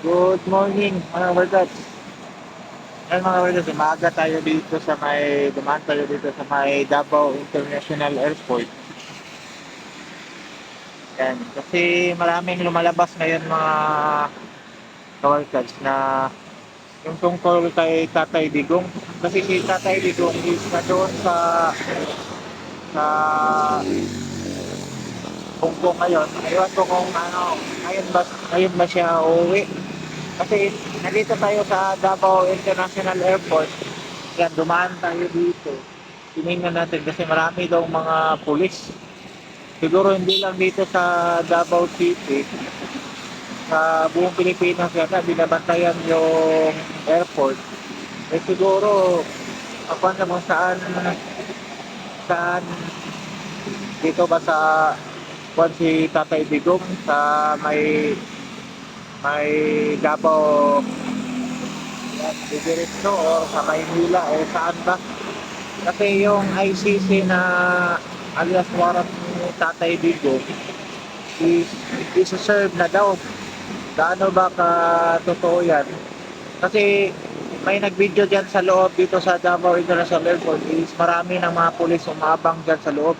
Good morning mga Wardads. Ngayon mga Wardads, umaga tayo dito sa may, dumaan tayo dito sa may Davao International Airport. Yan. Kasi maraming lumalabas ngayon mga kawardads na yung tungkol kay Tatay Digong. Kasi si Tatay Digong is na doon sa sa Hong Kong ngayon. Aywan ko kung ano, ngayon ba, ngayon ba siya uuwi. Kasi nandito tayo sa Davao International Airport. Yan, dumaan tayo dito. Tinignan natin kasi marami daw mga pulis. Siguro hindi lang dito sa Davao City. Sa buong Pilipinas yata, binabantayan yung airport. Eh siguro, ako na kung saan, saan, dito ba sa kung si Tatay Digong sa may may Davao. Yan, didiretso o sa Maynila eh saan ba? Kasi yung ICC na alias warrant ni Tatay Digong is isa-serve na daw. Gaano ba ka totoo yan? Kasi may nag-video dyan sa loob dito sa Davao International Airport is marami ng mga pulis umabang dyan sa loob.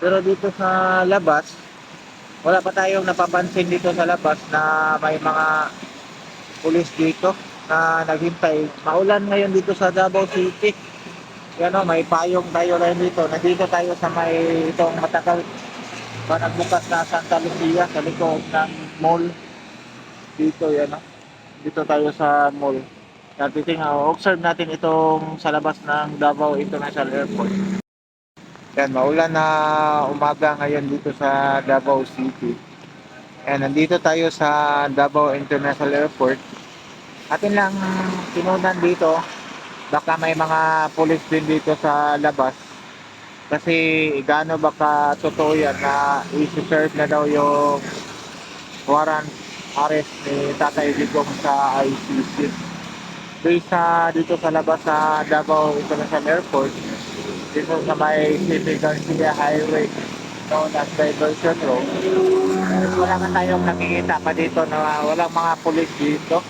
Pero dito sa labas wala pa tayong napapansin dito sa labas na may mga pulis dito na naghintay. Maulan ngayon dito sa Davao City. Yan o, may payong tayo rin dito. Nandito tayo sa may itong matagal pa nagbukas na Santa Lucia sa likod ng mall. Dito yan o. Dito tayo sa mall. Titingnan, observe natin itong sa labas ng Davao International Airport. Yan, maulan na umaga ngayon dito sa Davao City. And nandito tayo sa Davao International Airport. Atin lang tinunan dito. Baka may mga police din dito sa labas. Kasi gaano baka totoo yan na isi-serve na daw yung warrant arrest ni Tatay Digong sa ICC. Based sa dito sa labas sa Davao International Airport, dito sa may City Garcia Highway known as Diversion Road. Eh, Wala man tayong nakikita pa dito na walang mga pulis dito.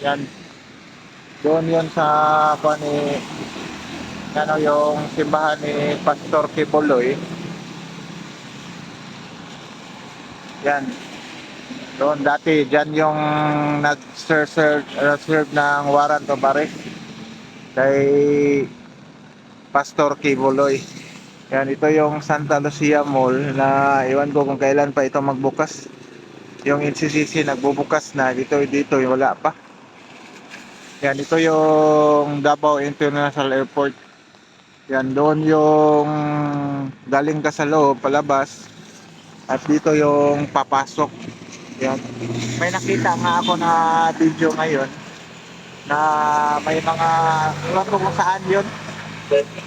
Yan. Doon yun sa pa ni ano yung simbahan ni Pastor Kibuloy. Yan. Doon dati dyan yung nag-serve serve ng warrant of arrest kay Pastor Kibuloy. Yan, ito yung Santa Lucia Mall na iwan ko kung kailan pa ito magbukas. Yung NCCC nagbubukas na, dito dito wala pa. Yan, ito yung Davao International Airport. Yan, doon yung galing ka sa loob, palabas. At dito yung papasok. Yan. May nakita nga ako na video ngayon na may mga, ko kung saan yun,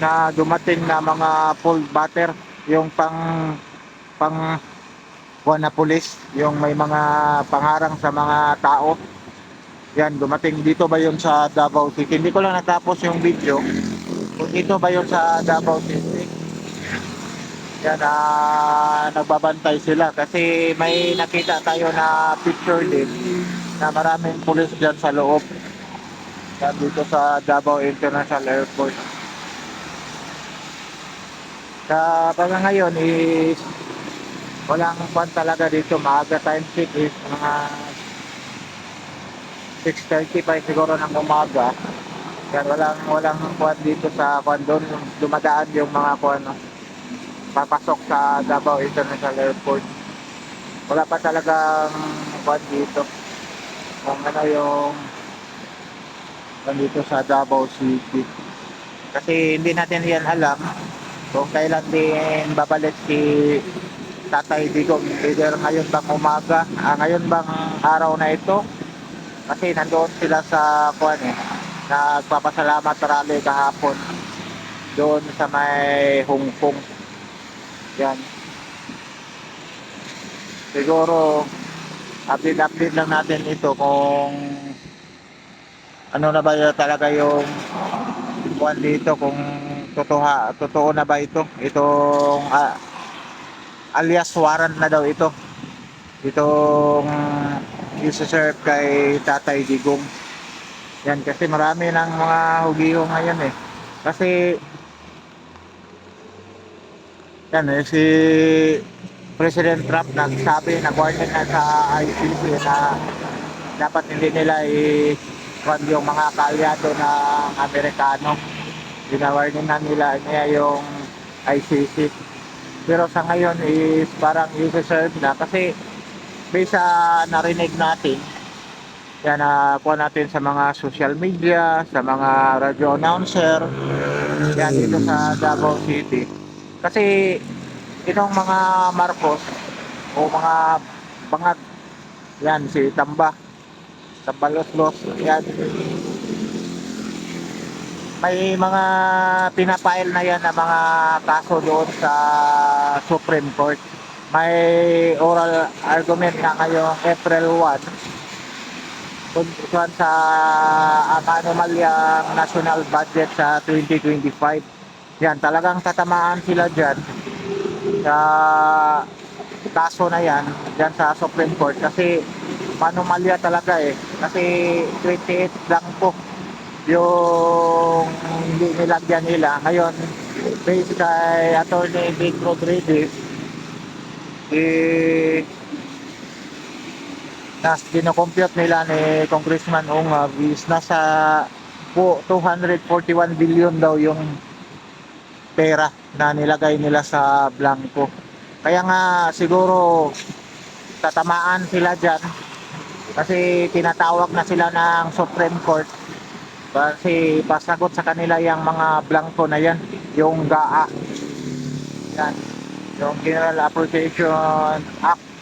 na dumating na mga full butter yung pang pang buwan na pulis yung may mga pangarang sa mga tao. Yan dumating. Dito ba yun sa Davao City? Hindi ko lang natapos yung video. Kung dito ba yun sa Davao City? Yan ah nagbabantay sila. Kasi may nakita tayo na picture din na maraming pulis dyan sa loob. Yan dito sa Davao International Airport sa baga ngayon is walang kwan talaga dito. Maaga time check is mga 6.30 pa siguro ng umaga. Yan walang walang kwan dito sa kwan doon. Dumadaan yung mga kwan no, papasok sa Davao International Airport. Wala pa talagang kwan dito. Kung ano yung dito sa Davao City. Kasi hindi natin yan alam kung kailan din babalik si Tatay Digong. Either ngayon bang umaga ah, ngayon bang araw na ito? Kasi nandoon sila sa kuan eh nagpapasalamat rally kahapon doon sa may Hong Kong. Yan. Siguro update update lang natin ito kung ano na ba talaga yung kuan dito kung totoo totoo na ba ito itong ah, alias warrant na daw ito itong isi-serve kay Tatay Digong. Yan kasi marami ng mga hugiho ngayon eh. Kasi yan eh, si President Trump nagsabi, nag-warning na sa ICC na dapat hindi nila i kwan yung mga kaalyado ng Amerikano. Ginawarning na nila niya yung ICC. Pero sa ngayon is parang i-serve na kasi based sa narinig natin, yan na kuha natin sa mga social media, sa mga radio announcer, yan dito sa Davao City. Kasi itong mga Marcos o mga bangag, yan si Tamba, Tambaloslos, yan. May mga pinapail na yan na mga kaso doon sa Supreme Court. May oral argument na ngayong April 1 tungkol sa ang anomalyang national budget sa 2025. Yan, talagang tatamaan sila dyan sa kaso na yan dyan sa Supreme Court kasi manomalya talaga eh. Kasi 28 lang po yung hindi nilagyan nila. Ngayon, based kay Attorney Vic Rodriguez, eh, nas dinocompute nila ni Congressman Ungab is nasa po 241 billion daw yung pera na nilagay nila sa blanco. Kaya nga siguro tatamaan sila dyan kasi tinatawag na sila ng Supreme Court kasi pasagot sa kanila yung mga blanco na yan, yung GAA. Yan. Yung General Appropriation Act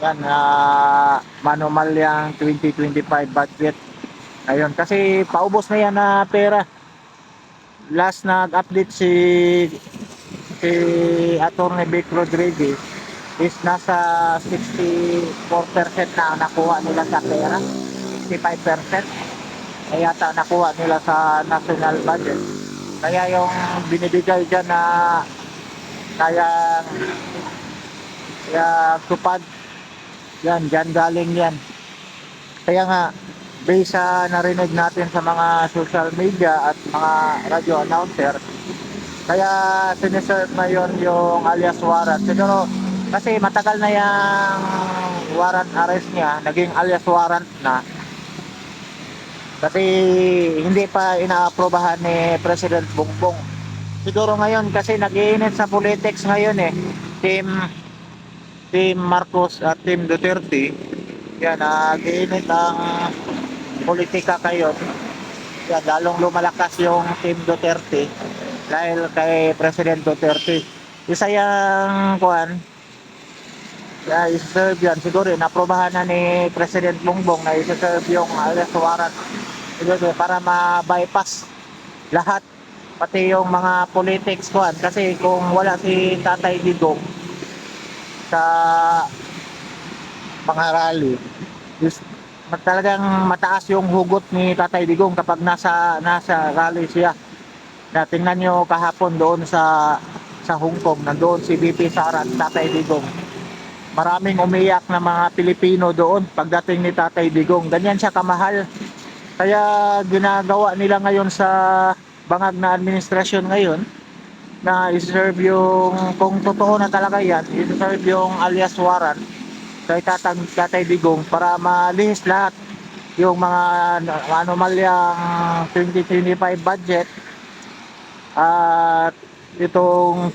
yan, uh, manumal yung 2025 budget. Ayun, kasi paubos na yan na pera. Last nag-update si si Atty. Vic Rodriguez is nasa 64% na nakuha nila sa pera. 65% ay yata nakuha nila sa national budget. Kaya yung binibigay dyan na kaya kaya tupad yan, dyan galing yan. Kaya nga, based sa narinig natin sa mga social media at mga radio announcer, kaya siniserve na yon yung alias warrant. Siguro, kasi matagal na yung warrant arrest niya, naging alias warrant na. Kasi hindi pa inaaprobahan ni President Bongbong. Siguro ngayon kasi nag-iinit sa politics ngayon eh. Team Team Marcos at Team Duterte. Yan, nag-iinit ang politika kayo. Yan, lalong lumalakas yung Team Duterte dahil kay President Duterte. Isa yung kuan, Yeah, isa-serve yan. Siguro, naprobahan na ni President Bongbong na isa-serve yung alias warrant siguro, para ma-bypass lahat pati yung mga politics kuan kasi kung wala si Tatay Digong sa mga rally is talagang mataas yung hugot ni Tatay Digong kapag nasa nasa rally siya. Na tingnan nyo kahapon doon sa sa Hong Kong nandoon si BP Sara at Tatay Digong. Maraming umiyak na mga Pilipino doon pagdating ni Tatay Digong. Ganyan siya kamahal kaya ginagawa nila ngayon sa bangag na administrasyon ngayon na iserve yung kung totoo na talaga yan iserve yung alias warrant kay Tatang Tatay Digong para malihis lahat yung mga anomalyang 2025 budget at itong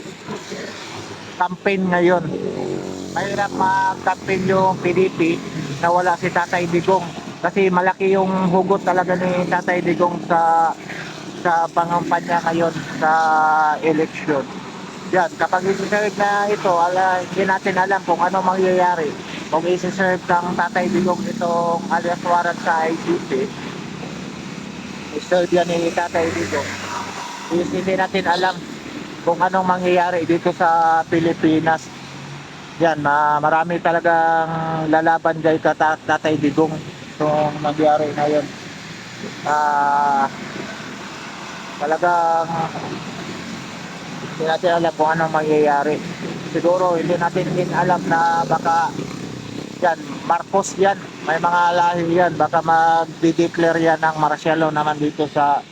campaign ngayon. Mahirap mag-campaign yung PDP na wala si Tatay Digong kasi malaki yung hugot talaga ni Tatay Digong sa sa pangampanya ngayon sa election. Yan, kapag isi-serve na ito, ala, hindi natin alam kung ano mangyayari. Kung isi-serve ng Tatay Digong itong alias warrant sa ICC, i-serve yan ni Tatay Digong. Is, hindi natin alam kung anong mangyayari dito sa Pilipinas. Yan, ma marami talagang lalaban kay Tata- Tatay Digong itong nangyari ngayon. Ah, talagang hindi natin alam kung anong mangyayari. Siguro hindi natin din alam na baka yan, Marcos yan. may mga lahi yan. Baka mag-declare yan ng law naman dito sa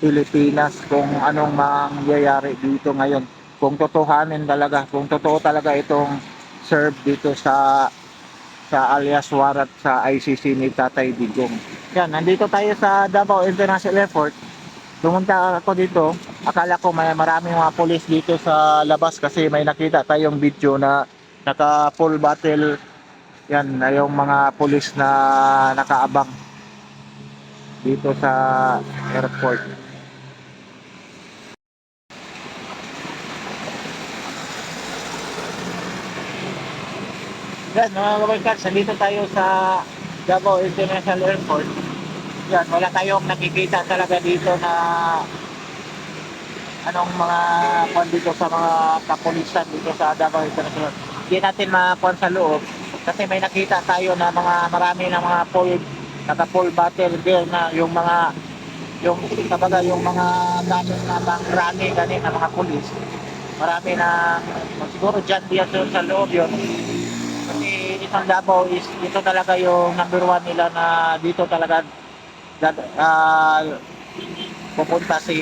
Pilipinas kung anong mangyayari dito ngayon. Kung totohanin talaga, kung totoo talaga itong serve dito sa sa alias warat sa ICC ni Tatay Digong. Yan, nandito tayo sa Davao International Airport. Pumunta ako dito. Akala ko may maraming mga pulis dito sa labas kasi may nakita tayong video na naka full battle yan na yung mga pulis na nakaabang dito sa airport. Yan, mga kabarkats, nandito tayo sa Davao International Airport. Yan, wala tayong nakikita talaga dito na anong mga kwan dito sa mga kapulisan dito sa Davao International. Hindi natin makuha sa loob kasi may nakita tayo na mga marami na mga full naka full battle gear na yung mga yung kabaga yung mga gamit na pang rally gani na mga pulis marami na siguro dyan diyan sa loob yun isang Davao is ito talaga yung number one nila na dito talaga ah, pupunta si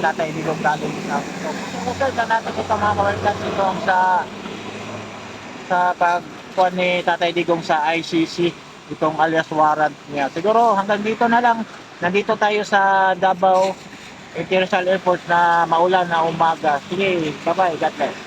Tatay Nilong galing sa so, pupunta na natin ito mga kawarkas itong sa sa pagkuhan ni Tatay Digong sa ICC itong alias warrant niya. Siguro hanggang dito na lang. Nandito tayo sa Davao International Airport na maulan na umaga. Sige bye bye God bless